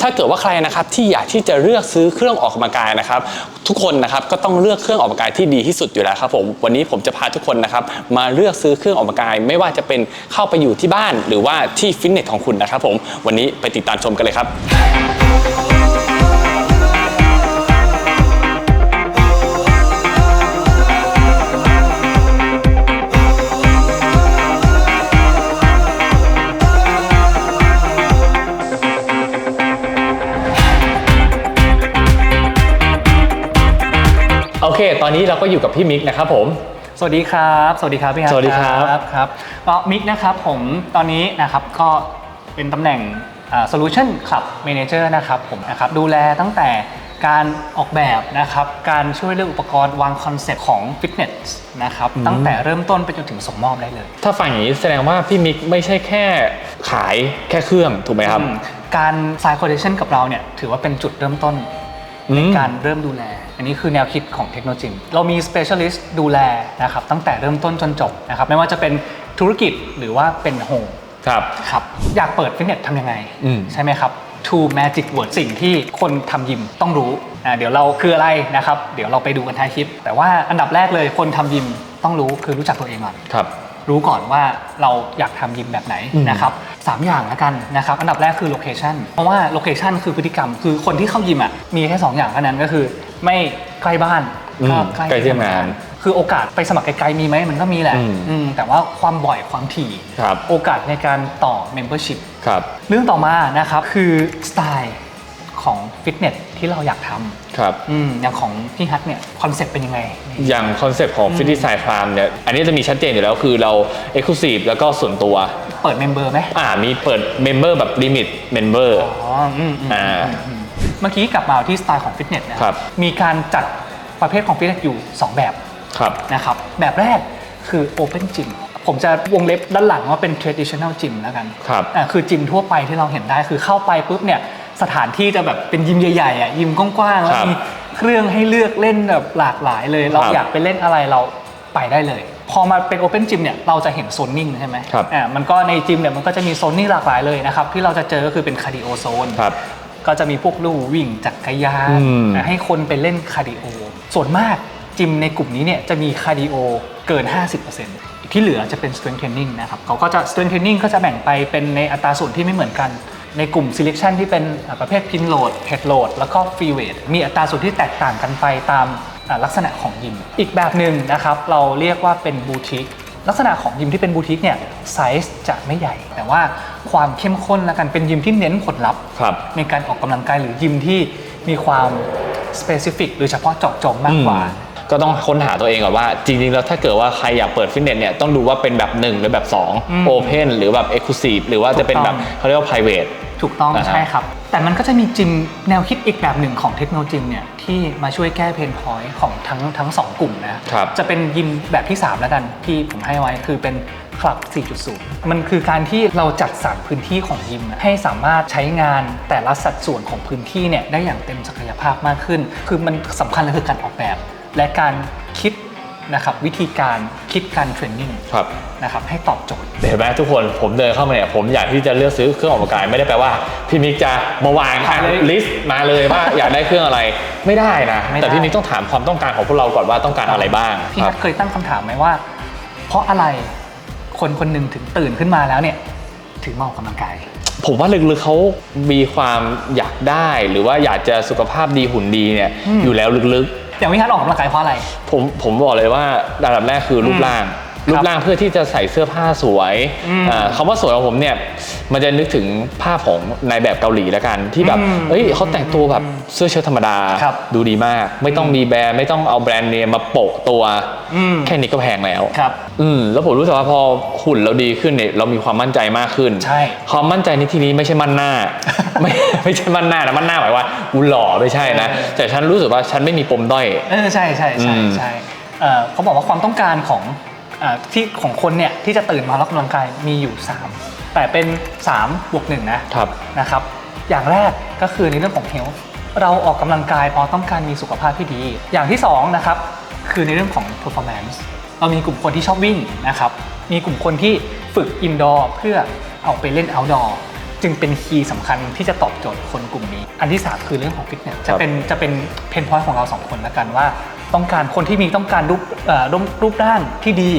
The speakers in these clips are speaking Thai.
ถ้าเกิดว่าใครนะครับที่อยากที่จะเลือกซื้อเครื่องออกกำลังกายนะครับ ทุกคนนะครับก็ต้องเลือกเครื่องออกกำลังกายที่ดีที่สุดอยู่แล้วครับผมวันนี้ผมจะพาทุกคนนะครับมาเลือกซื้อเครื่องออกกำลังกาย ไม่ว่าจะเป็นเข้าไปอยู่ที่บ้าน หรือว่าที่ฟิตเนสของคุณนะครับผมวันนี้ไปติดตามชมกันเลยครับ เคตอนนี้เราก็อยู่กับพี่มิกนะครับผม สวัสดีครับ สวัสดีครับพี่ฮัทสวัสดีครับครับก็มิกนะครับผมตอนนี้นะครับก็เป็นตำแหน่งอ่า Solution Club Manager นะครับผมนะครับดูแลตั้งแต่การออกแบบนะครับ การช่วยเลือกอุปกรณ์วางคอนเซ็ปต์ของฟิตเนสนะครับ ตั้งแต่เริ่มต้นไปจนถึงส่งมอบได้เลย ถ้าฟังอย่างนี้แสดงว่าพี่มิกไม่ใช่แค่ขายแค่เครื่องถูกไหมครับอืมการสายคอ d เ t ชันกับเราเนี่ยถือว่าเป็นจุดเริ่มต้น อืม ในการเริ่มดูแล อันนี้คือแนวคิดของเทคโนโลยีเรามี specialist ดูแลนะครับตั้งแต่เริ่มต้นจนจบนะครับไม่ว่าจะเป็นธุรกิจหรือว่าเป็นโฮม ครับ ครับอยากเปิดฟิตเนสทำยังไง อืม ใช่ไหมครับ two magic word สิ่งที่คนทำยิมต้องรู้อ่าเดี๋ยวเราคืออะไรนะครับ เดี๋ยวเราไปดูกันท้ายคลิป แต่ว่าอันดับแรกเลยคนทำยิมต้องรู้คือรู้จักตัวเองก่อน ครับ รู้ก่อนว่าเราอยากทำยิมแบบไหนอืมนะครับ สามอย่างแล้วกันนะครับ อันดับแรกคือโลเคชันเพราะว่าโลเคชันคือพฤติกรรม คือคนที่เข้ายิมอะมีแค่ 2 อย่างเท่านั้นก็คือ ไม่ใกล้บ้านอืมก็ใกล้ที่ทำงานคือโอกาสไปสมัครไกลๆมีไหมมันก็มีแหละอืมอืมแต่ว่าความบ่อยความถี่ครับโอกาสในการต่อ membership ครับเรื่องต่อมานะครับคือสไตล์ของฟิตเนสที่เราอยากทครับำอืมอย่างของพี่ฮัทเนี่ยคอนเซ็ปต์เป็นยังไง อย่างคอนเซปต์ของอืมฟิตตี้ไซฟาร์มเนี่ยอันนี้จะมีชัดเจนอยู่แล้วคือเรา Exclusive แล้วก็ส่วนตัว เปิดเมมเบอร์ไหมอ่ามีเปิดเมมเบอร์แบบลิมิตเมมเบอร์ อ๋ออืมอืมอ่าอืมเมื่อกี้กลับมาที่สไตล์ของฟิตเนสนะครับ มีการจัดประเภทของฟิตเนสอยู่ 2 แบบ ครับ นะครับแบบแรกคือ Open Gym ผมจะวงเล็บด้านหลังว่าเป็น traditional gym แล้วกันครับอ่าคือจิมทั่วไปที่เราเห็นได้คือเข้าไปปุ๊บเนี่ยสถานที่จะแบบเป็นยิมใหญ่ๆอะยิมกว้างๆแล้วครับมีเครื่องให้เลือกเล่นแบบหลากหลายเลย เราครับอยากไปเล่นอะไรเรา ไปได้เลย พอมาเป็น Open Gym เนี่ยเราจะเห็นโซนนิ่งใช่ไหมครับอ่ามันก็ในจิมเนี่ยมันก็จะมีโซนนิ่งหลากหลายเลยนะครับที่เราจะเจอก็คือเป็นคาร์ดิโอโซนครับก็จะมีพวกลู่วิ่งจักรยานอืมนะให้คนไปเล่นคาร์ดิโอส่วนมากจิมในกลุ่มนี้เนี่ยจะมีคาร์ดิโอเกิน 50%ที่เหลือจะเป็น strength training นะครับเขาก็จะ strength training ก็จะแบ่งไปเป็นในอัตราส่วนที่ไม่เหมือนกัน ในกลุ่ม selection ที่เป็นอ่าประเภท pin load head load แล้วก็ free weight มีอัตราส่วนที่แตกต่างกันไปตามอ่า ลักษณะของยิม อีกแบบหนึ่งนะครับเราเรียกว่าเป็นบูติกลักษณะของยิมที่เป็นบูติกเนี่ยไซส์จะไม่ใหญ่ แต่ว่าความเข้มข้นและกันเป็นยิมที่เน้นผลลัพธ์ครับในการออกกำลังกายหรือยิมที่มีความ specific หรือเฉพาะเจาะจงมากกว่าอืมก็ต้องค้นหาตัวเองก่อนว่าจริงๆแล้วถ้าเกิดว่าใครอยากเปิดฟิตเนสเนี่ยต้องดูว่าเป็นแบบ 1 หรือแบบอืม2 Open หรือแบบ Exclusive หรือว่าจะเป็นแบบถูกต้องเขาเรียกว่า private ถูกต้องอ่าฮะ ใช่ครับ แต่มันก็จะมีจิมแนวคิดอีกแบบหนึ่งของเทคโนโลยีเนี่ยที่มาช่วยแก้เพนพอยต์ของทั้งทั้งสองกลุ่มนะ ครับ จะเป็นยิมแบบที่ 3 แล้วกันที่ผมให้ไว้คือเป็นคลับ 4.0 มันคือการที่เราจัดสรรพื้นที่ของยิมอะให้สามารถใช้งานแต่ละสัดส่วนของพื้นที่เนี่ยได้อย่างเต็มศักยภาพมากขึ้น คือมันสำคัญเลยคือการออกแบบ และการคิด นะครับวิธีการคิดการเทรนนิ่งครับ นะครับให้ตอบโจทย์ เห็นไหมทุกคนผมเดินเข้ามาเนี่ยผมอยากที่จะเลือกซื้อเครื่องออกกำลังกายไม่ได้แปลว่าพี่มิกจะมาวางขายเลยลิสต์มาเลยว่าอยากได้เครื่องอะไรไม่ได้นะไม่ได้ แต่พี่มิกต้องถามความต้องการของพวกเราก่อนว่าต้องการอะไรบ้างพี่คนัรัทบเคยตั้งคำถามไหมว่า เพราะอะไรคนคนหนึ่งถึงตื่นขึ้นมาแล้วเนี่ย ถึงมาออกกำลังกาย ผมว่าลึกๆเขามีความอยากได้ หรือว่าอยากจะสุขภาพดีหุ่นดีเนี่ยอืมอยู่แล้วลึก อย่างพี่ฮัทออกกำลังกายเพราะอะไร ผมผมบอกเลยว่าระดับแรกคือรูปร่าง รับรูปร่างเพื่อที่จะใส่เสื้อผ้าสวยอืมอ่าคำว่าสวยของผมเนี่ยมันจะนึกถึงภาพของนายแบบเกาหลีแล้วกัน ที่แบบอืมเอ้ยเขาแต่งตัวแบบเสื้อเชิ้ตธรรมดาครับดูดีมาก ไม่ต้องมีแบรนด์ไม่ต้องเอาแบรนด์เนมมาโปะตัวอืมแค่นี้ก็แพงแล้วครับอืมแล้วผมรู้สึกว่าพอหุ่นเราดีขึ้นเนี่ยเรามีความมั่นใจมากขึ้น ใช่ความมั่นใจในที่นี้ไม่ใช่มั่นหน้า ไม่ไม่ใช่มั่นหน้านะมั่นหน้าหมายว่ากูหล่อไม่ใช่นะเออแต่ฉันรู้สึกว่าฉันไม่มีปมด้อยเออใช่ใช่ใช่อืมใช่เอ่อเขาบอกว่าความต้องการของ อาที่ของคนเนี่ยที่จะตื่นมาออกกำลังกายมีอยู่ 3 แต่เป็น3บวกหนึ่งนะครับ นะครับอย่างแรกก็คือในเรื่องของเฮลท์เราออกกำลังกายเพราะต้องการมีสุขภาพที่ดี อย่างที่2นะครับคือในเรื่องของ performance เรามีกลุ่มคนที่ชอบวิ่งนะครับมีกลุ่มคนที่ฝึก indoor เพื่อเอาไปเล่น outdoor จึงเป็นคีย์สำคัญที่จะตอบโจทย์คนกลุ่มนี้ อันที่ 3 คือเรื่องของฟิตเนสจะเป็นจะเป็นเพนพอยต์ของเราสองคนแล้วกันว่า ต้องการคนที่มีต้องการรูปเอ่อรูปรูปร่างที่ดี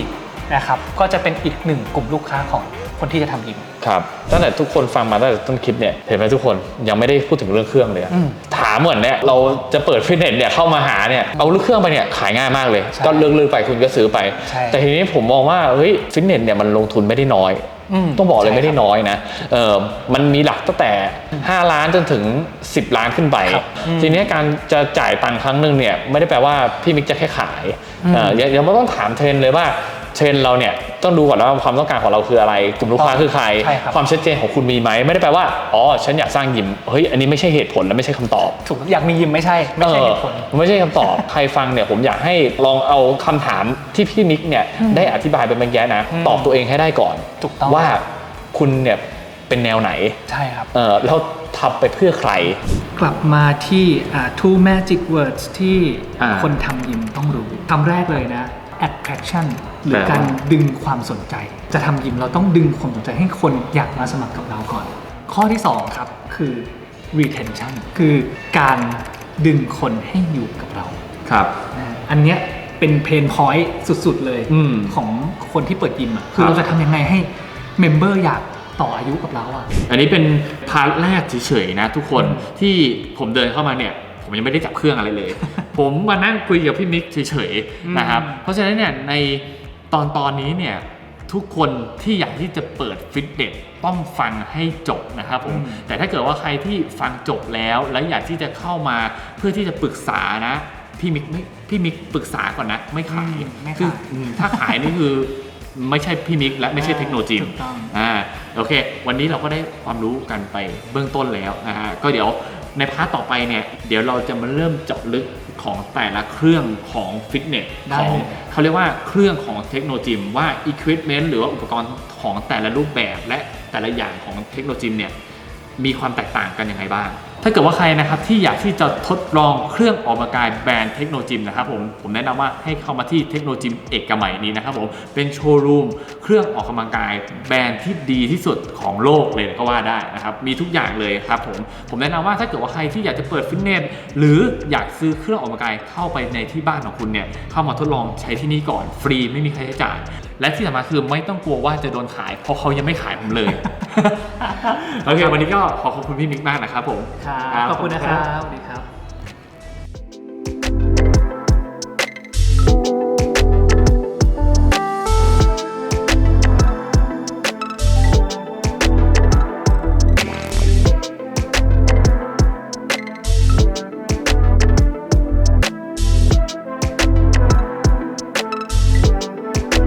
นะครับก็จะเป็นอีกหนึ่งกลุ่มลูกค้าของคนที่จะทำยิมครับตั้งแต่ทุกคนฟังมาตั้งแต่ต้นคลิปเนี่ยเห็นไหมทุกคนยังไม่ได้พูดถึงเรื่องเครื่องเลยอะอืมถามเหมือนเนี่ยเราจะเปิดฟิตเนสเนี่ยเข้ามาหาเนี่ยเอาลูกเครื่องไปเนี่ยขายง่ายมากเลยใช่ก็เลือกเลือกไปคุณก็ซื้อไปใช่แต่ทีนี้ผมมองว่าเฮ้ยฟิตเนสเนี่ยมันลงทุนไม่ได้น้อยอืม ต้องบอกเลยใช่ไม่ได้ครับน้อยนะเออมันมีหลักตั้งแต่ 5 ล้านจนถึง 10 ล้านขึ้นไปครับอืมทีนี้การจะจ่ายตังค์ครั้งหนึ่งเนี่ยไม่ได้แปลว่าพี่มิกจะแค่ขายอืมเออยังยังไม่ต้องถามเทรนด์เลยว่าเทรนด์เราเนี่ยต้องดูก่อนว่าความต้องการของเราคืออะไร กลุ่มลูกค้าคือใคร ใช่ครับ ความชัดเจนของคุณมีไหมไม่ได้แปลว่าอ๋อฉันอยากสร้างยิมเฮ้ยอันนี้ไม่ใช่เหตุผลและไม่ใช่คำตอบ ถูกอยากมียิมไม่ใช่ ไม่ใช่เหตุผลเออไม่ใช่คำตอบ ใครฟังเนี่ยผมอยากให้ลองเอาคำถามที่พี่มิกเนี่ยได้อธิบายไปเมื่อกี้นะอืมตอบตัวเองให้ได้ก่อนถูกต้อง ว่าคุณเนี่ยเป็นแนวไหนใช่ครับ เออแล้วทำไปเพื่อใคร กลับมาที่อ่า two magic words ที่อ่า คนทำยิมต้องรู้คำแรกเลยนะ attraction หรือแปลว่าการดึงความสนใจ จะทำยิมเราต้องดึงความสนใจให้คนอยากมาสมัครกับเราก่อน ข้อที่2ครับคือ retention คือการดึงคนให้อยู่กับเราครับนะอันเนี้ยเป็นเพนพอยต์สุดๆเลยอืมของคนที่เปิดยิมอะคือครับเราจะทำยังไงให้เมมเบอร์อยากต่ออายุกับเราอะ อันนี้เป็นพาร์ทแรกเฉยๆนะทุกคนที่ผมเดินเข้ามาเนี่ย ผมยังไม่ได้จับเครื่องอะไรเลย ผมมานั่งคุยกับพี่มิกเฉยๆนะครับเพราะฉะนั้นเนี่ยในตอนตอนนี้เนี่ยทุกคนที่อยากที่จะเปิดฟิตเนสต้องฟังให้จบนะครับผมอืมแต่ถ้าเกิดว่าใครที่ฟังจบแล้วแล้วอยากที่จะเข้ามาเพื่อที่จะปรึกษานะพี่มิกไม่พี่มิกปรึกษาก่อนนะ ไม่ขายอืมไม่ขายคืออืมถ้าขายนี่คือไม่ใช่พี่มิกและไม่ใช่เทคโนโลยีถูกต้องอ่าโอเค วันนี้เราก็ได้ความรู้กันไปเบื้องต้นแล้วนะฮะก็เดี๋ยว ในพาร์ทต่อไปเนี่ย เดี๋ยวเราจะมาเริ่มเจาะลึกของแต่ละเครื่องของฟิตเนสได้ของเลยเขาเรียกว่าเครื่องของเทคโนโลยีว่าอุปกรณ์หรือว่าอุปกรณ์ของแต่ละรูปแบบและแต่ละอย่างของเทคโนโลยีเนี่ย มีความแตกต่างกันยังไงบ้าง ถ้าเกิดว่าใครนะครับที่อยากที่จะทดลองเครื่องออกกำลังกายแบรนด์เทคโนโลยีนะครับผมผมแนะนำว่าให้เข้ามาที่เทคโนโลยีเอกมัยนี้นะครับผมเป็นโชว์รูมเครื่องออกกำลังกายแบรนด์ที่ดีที่สุดของโลกเลยก็ว่าได้นะครับมีทุกอย่างเลยครับผมผมแนะนำว่าถ้าเกิดว่าใครที่อยากจะเปิดฟิตเนสหรืออยากซื้อเครื่องออกกำลังกายเข้าไปในที่บ้านของคุณเนี่ยเข้ามาทดลองใช้ที่นี่ก่อนฟรีไม่มีค่าใช้จ่าย และที่สำคัญคือไม่ต้องกลัวว่าจะโดนขาย เพราะเขายังไม่ขายผมเลย โอเค วันนี้ก็ขอขอบคุณพี่มิกมากนะครับผม ครับ ขอบคุณนะครับสวัสดีครับ